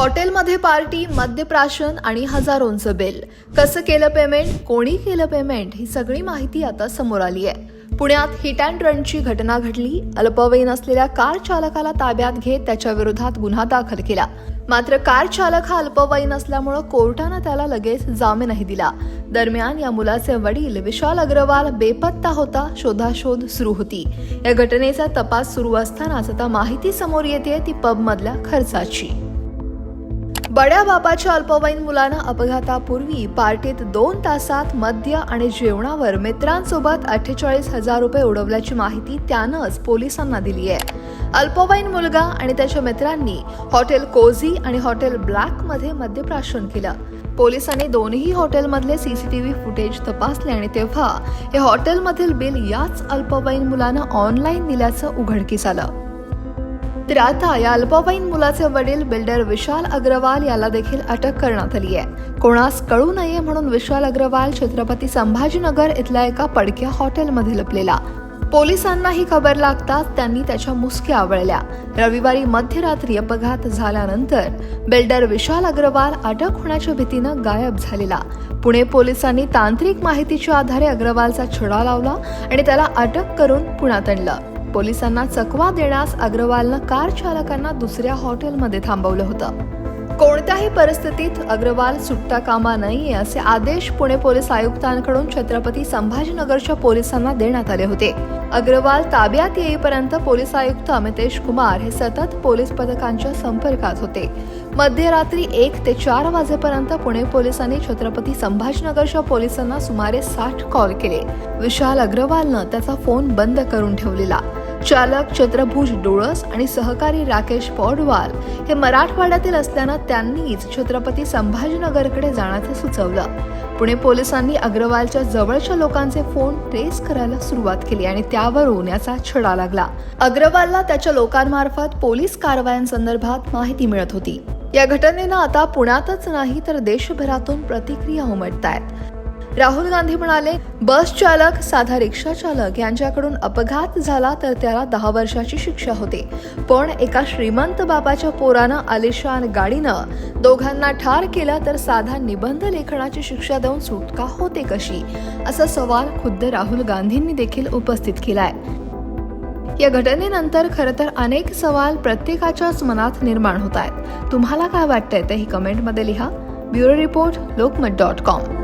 हॉटेलमध्ये पार्टी मद्यप्राशन आणि हजारोंचं बिल. कसं केलं पेमेंट कोणी केलं पेमेंट ही सगळी माहिती आता समोर आली आहे. पुण्यात हिट अँड रनची घटना घडली. अल्पवयीन असलेल्या कार चालकाला ताब्यात घेत त्याच्या विरोधात गुन्हा दाखल केला. मात्र कार चालक हा अल्पवयीन असल्यामुळं कोर्टानं त्याला लगेच जामीनही दिला. दरम्यान या मुलाचे वडील विशाल अग्रवाल बेपत्ता होता शोधाशोध सुरू होती. या घटनेचा तपास सुरू असतानाच आता माहिती समोर येते ती पबमधल्या खर्चाची. बड्या बापाच्या अल्पवयीन मुलानं अपघातापूर्वी पार्टीत दोन तासात मद्य आणि जेवणावर मित्रांसोबत अठ्ठेचाळीस हजार रुपये उडवल्याची माहिती त्यानंच पोलिसांना दिली आहे. अल्पवयीन मुलगा आणि त्याच्या मित्रांनी हॉटेल कोझी आणि हॉटेल ब्लॅकमध्ये मद्यप्राशन केलं. पोलिसांनी दोन्ही हॉटेलमधले सीसीटीव्ही फुटेज तपासले आणि तेव्हा हे हॉटेलमधील बिल याच अल्पवयीन मुलानं ऑनलाईन दिल्याचं उघडकीस आलं. तर आता या अल्पवयीन मुलाचे वडील बिल्डर विशाल अग्रवाल याला देखील अटक करण्यात आली आहे. कोणास कळू नये म्हणून विशाल अग्रवाल छत्रपती संभाजीनगर इथल्या एका पडक्या हॉटेलमध्ये लपलेला. पोलिसांना ही खबर लागताच त्यांनी त्याच्या मुसक्या आवळल्या. रविवारी मध्यरात्री अपघात झाल्यानंतर बिल्डर विशाल अग्रवाल अटक होण्याच्या भीतीनं गायब झालेला. पुणे पोलिसांनी तांत्रिक माहितीच्या आधारे अग्रवालचा छडा लावला आणि त्याला अटक करून पुण्यात आणलं. पोलिसांना चकवा देण्यास अग्रवालनं कार चालकांना दुसऱ्या हॉटेलमध्ये थांबवलं होतं. कोणत्याही परिस्थितीत अग्रवाल सुटता कामा नये असे आदेश पुणे पोलीस आयुक्तांकडून छत्रपती संभाजीनगरच्या पोलिसांना देण्यात आले होते. अग्रवाल ताब्यात येईपर्यंत पोलीस आयुक्त अमितेश कुमार हे सतत पोलीस पथकांच्या संपर्कात होते. मध्यरात्री एक ते चार वाजेपर्यंत पुणे पोलिसांनी छत्रपती संभाजीनगरच्या पोलिसांना सुमारे साठ कॉल केले. विशाल अग्रवालनं त्याचा फोन बंद करून ठेवलेला. चालक छत्रभुज डोळस आणि सहकारी राकेश पौडवाल हे मराठवाड्यातील असल्यानं त्यांनीच छत्रपती संभाजीनगरकडे जाण्याचं सुचवलं. पुणे पोलिसांनी अग्रवालच्या जवळच्या लोकांचे फोन ट्रेस करायला सुरुवात केली आणि त्यावरून याचा छडा लागला. अग्रवालला त्याच्या लोकांमार्फत पोलीस कारवायांसंदर्भात माहिती मिळत होती. या घटनेनं आता पुण्यातच नाही तर देशभरातून प्रतिक्रिया उमटत आहेत राहुल गांधी म्हणाले बस चालक साधा रिक्षा चालक यांच्याकडून अपघात झाला तर त्याला दहा वर्षाची शिक्षा होते. पण एका श्रीमंत बाबाच्या पोरानं आलिशान गाडीनं दोघांना ठार केलं तर साधा निबंध लेखनाची शिक्षा देऊन सुटका होते कशी? असा सवाल खुद्द राहुल गांधींनी देखील उपस्थित केलाय. या घटनेनंतर खरं तर अनेक सवाल प्रत्येकाच्याच मनात निर्माण होत आहेत तुम्हाला काय वाटतंय ते ही कमेंटमध्ये लिहा. Bureau report Lokmat dot com.